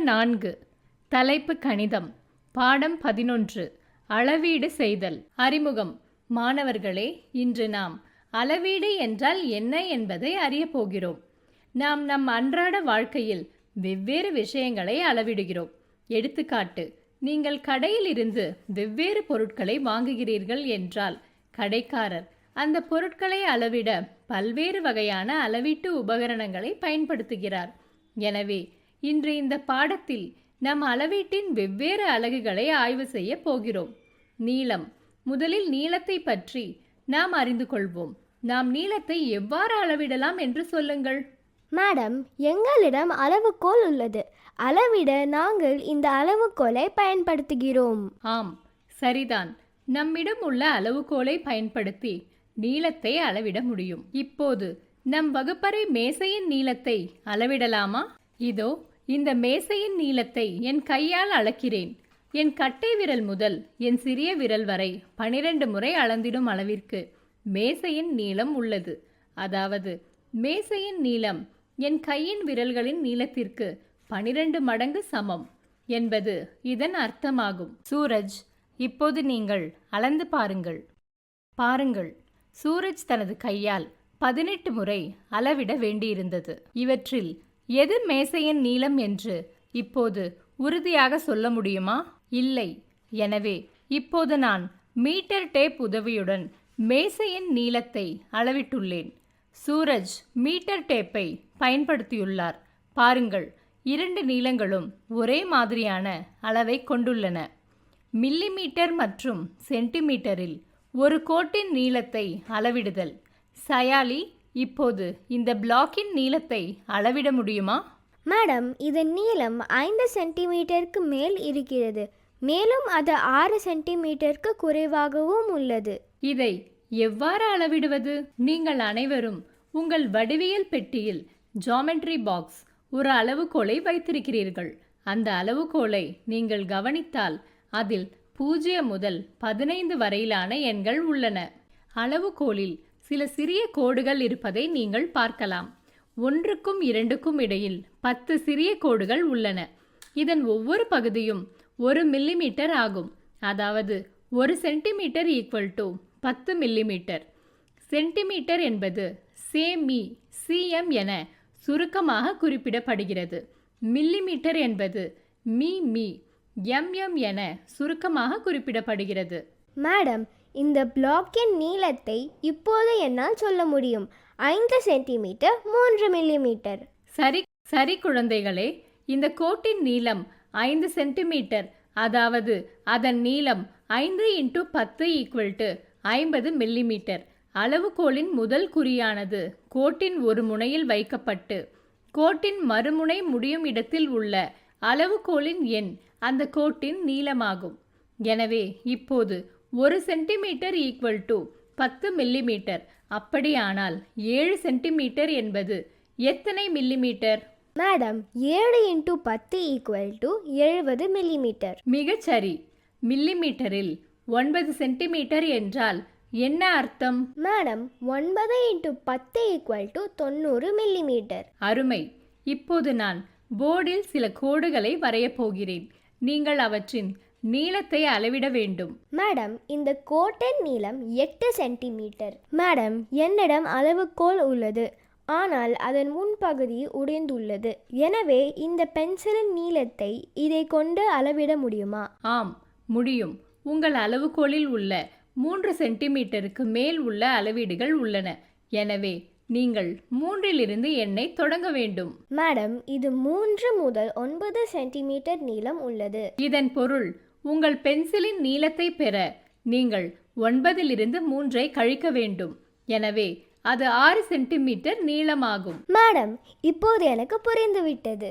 நான்கு. தலைப்பு கணிதம். பாடம் பதினொன்று. அளவீடு செய்தல். அறிமுகம். மாணவர்களே இன்று நாம் அளவீடு என்றால் என்ன என்பதை அறியப் போகிறோம். நாம் நம் அன்றாட வாழ்க்கையில் வெவ்வேறு விஷயங்களை அளவிடுகிறோம். எடுத்துக்காட்டு நீங்கள் கடையில் இருந்து வெவ்வேறு பொருட்களை வாங்குகிறீர்கள் என்றால் கடைக்காரர் அந்த பொருட்களை அளவிட பல்வேறு வகையான அளவீட்டு உபகரணங்களை பயன்படுத்துகிறார். எனவே இன்று இந்த பாடத்தில் நம் அளவீட்டின் வெவ்வேறு அலகுகளை ஆய்வு செய்ய போகிறோம். நீளம். முதலில் நீளத்தை பற்றி நாம் அறிந்து கொள்வோம். நாம் நீளத்தை எவ்வாறு அளவிடலாம் என்று சொல்லுங்கள். மேடம் எங்களிடம் அளவுகோல் உள்ளது. அளவிட நாங்கள் இந்த அளவுகோலை பயன்படுத்துகிறோம். ஆம் சரிதான். நம்மிடம் உள்ள அளவுகோலை பயன்படுத்தி நீளத்தை அளவிட முடியும். இப்போது நம் வகுப்பறை மேசையின் நீளத்தை அளவிடலாமா? இதோ இந்த மேசையின் நீளத்தை என் கையால் அளக்கிறேன். என் கட்டை விரல் முதல் என் சிறிய விரல் வரை பனிரெண்டு முறை அளந்திடும் அளவிற்கு மேசையின் நீளம் உள்ளது. அதாவது மேசையின் நீளம் என் கையின் விரல்களின் நீளத்திற்கு பனிரெண்டு மடங்கு சமம் என்பது இதன் அர்த்தமாகும். சூரஜ் இப்போது நீங்கள் அளந்து பாருங்கள். பாருங்கள் சூரஜ் தனது கையால் பதினெட்டு முறை அளவிட வேண்டியிருந்தது. இவற்றில் எது மேசையின் நீளம் என்று இப்போது உறுதியாக சொல்ல முடியுமா? இல்லை. எனவே இப்போது நான் மீட்டர் டேப் உதவியுடன் மேசையின் நீளத்தை அளவிட்டுள்ளேன். சூரஜ் மீட்டர் டேப்பை பயன்படுத்தியுள்ளார். பாருங்கள் இரண்டு நீளங்களும் ஒரே மாதிரியான அளவை கொண்டுள்ளன. மில்லிமீட்டர் மற்றும் சென்டிமீட்டரில் ஒரு கோட்டின் நீளத்தை அளவிடுதல். சயாலி இப்போது இந்த பிளாக்கின் நீளத்தை அளவிட முடியுமா? மேடம் இதன் நீளம் ஐந்து சென்டிமீட்டருக்கு மேல் இருக்கிறது. மேலும் அது ஆறு சென்டிமீட்டருக்கு குறைவாகவும் உள்ளது. இதை எவ்வாறு அளவிடுவது? நீங்கள் அனைவரும் உங்கள் வடிவியல் பெட்டியில் ஜாமெட்ரி பாக்ஸ் ஒரு அளவுகோலை வைத்திருக்கிறீர்கள். அந்த அளவுகோலை நீங்கள் கவனித்தால் அதில் பூஜ்ஜியம் முதல் பதினைந்து வரையிலான எண்கள் உள்ளன. அளவுகோலில் சில சிறிய கோடுகள் இருப்பதை நீங்கள் பார்க்கலாம். ஒன்றுக்கும் இரண்டுக்கும் இடையில் பத்து சிறிய கோடுகள் உள்ளன. இதன் ஒவ்வொரு பகுதியும் ஒரு மில்லிமீட்டர் ஆகும். அதாவது ஒரு சென்டிமீட்டர் ஈக்குவல் டு பத்து மில்லிமீட்டர். சென்டிமீட்டர் என்பது சேமி சிஎம் என சுருக்கமாக குறிப்பிடப்படுகிறது. மில்லிமீட்டர் என்பது மீ மீ எம்எம் என சுருக்கமாக குறிப்பிடப்படுகிறது. மேடம் இந்த பிளாக்கின் நீளத்தை இப்போது என்னால் சொல்ல முடியும். ஐந்து சென்டிமீட்டர் மூன்று மில்லிமீட்டர். சரி சரி குழந்தைகளே இந்த கோட்டின் நீளம் ஐந்து சென்டிமீட்டர். அதாவது அதன் நீளம் ஐந்து இன்ட்டு பத்து ஈக்குவல் டு ஐம்பது மில்லிமீட்டர். அளவுகோலின் முதல் குறியானது கோட்டின் ஒரு முனையில் வைக்கப்பட்டு கோட்டின் மறுமுனை முடியும் இடத்தில் உள்ள அளவுகோலின் எண் அந்த கோட்டின் நீளமாகும். எனவே இப்போது ஒரு சென்டிமீட்டர் ஈக்குவல் டு பத்து மில்லிமீட்டர் அப்படியானால் ஏழு சென்டிமீட்டர் என்பது எத்தனை மில்லிமீட்டர் மேடம் ஏழு இன்ட்டு பத்து ஈக்குவல் டு எழுபது மில்லிமீட்டர் மிகச்சரி மில்லிமீட்டரில் ஒன்பது சென்டிமீட்டர் என்றால் என்ன அர்த்தம்? மேடம் ஒன்பது இன்ட்டு பத்து ஈக்குவல் டு தொண்ணூறு மில்லிமீட்டர் அருமை. இப்போது நான் போர்டில் சில கோடுகளை வரையப் போகிறேன். நீங்கள் அவற்றின் நீளத்தை அளவிட வேண்டும். மேடம் இந்த கோட்டின் நீளம் எட்டு சென்டிமீட்டர். மேடம் என்னிடம் அளவுகோல் உள்ளது. ஆனால் அதன் முன்பகுதி உடைந்துள்ளது. எனவே இந்த பென்சிலின் நீளத்தை இதை கொண்டு அளவிட முடியுமா? ஆம் முடியும். உங்கள் அளவுகோலில் உள்ள மூன்று சென்டிமீட்டருக்கு மேல் உள்ள அளவீடுகள் உள்ளன. எனவே நீங்கள் மூன்றிலிருந்து எண்ணை தொடங்க வேண்டும். மேடம் இது மூன்று முதல் ஒன்பது சென்டிமீட்டர் நீளம் உள்ளது. இதன் பொருள் உங்கள் பென்சிலின் நீளத்தை பெற நீங்கள் ஒன்பதிலிருந்து மூன்றை கழிக்க வேண்டும். எனவே அது ஆறு சென்டிமீட்டர் நீளமாகும். மேடம் இப்போது எனக்கு புரிந்துவிட்டது.